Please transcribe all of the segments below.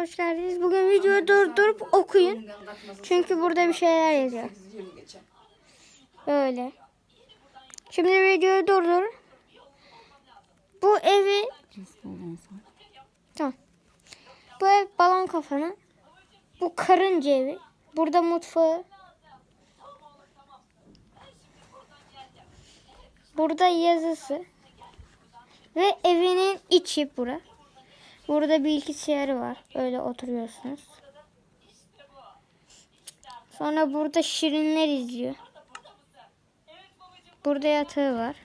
hoş geldiniz. Bugün videoyu durdurup okuyun. Çünkü burada bir şeyler yazıyor. Böyle. Şimdi videoyu durdur. Bu evi Tamam. Bu ev balon kafanın. Bu karınca evi. Burada mutfağı. Burada yazısı. Ve evinin içi bura. Burada bilgisayarı var. Öyle oturuyorsunuz. Sonra burada şirinler izliyor. Burada yatağı var.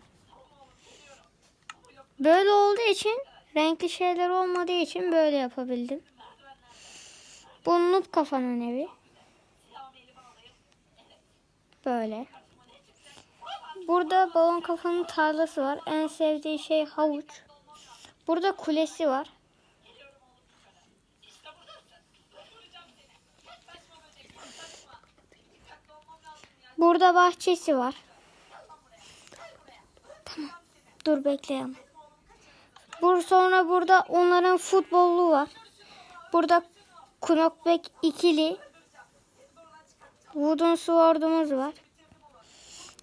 Böyle olduğu için renkli şeyler olmadığı için böyle yapabildim. Bu Nut kafanın evi. Böyle. Burada balon kafanın tarlası var. En sevdiği şey havuç. Burada kulesi var. Burada bahçesi var. Tamam. Dur bekleyelim. Bur sonra burada onların futbolu var. Burada Knokbek ikili. Wooden Sword'umuz var.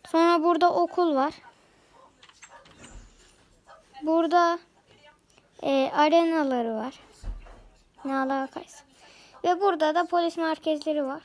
Sonra burada okul var. Burada e, arenaları var. Ne alakaysa. Ve burada da polis merkezleri var.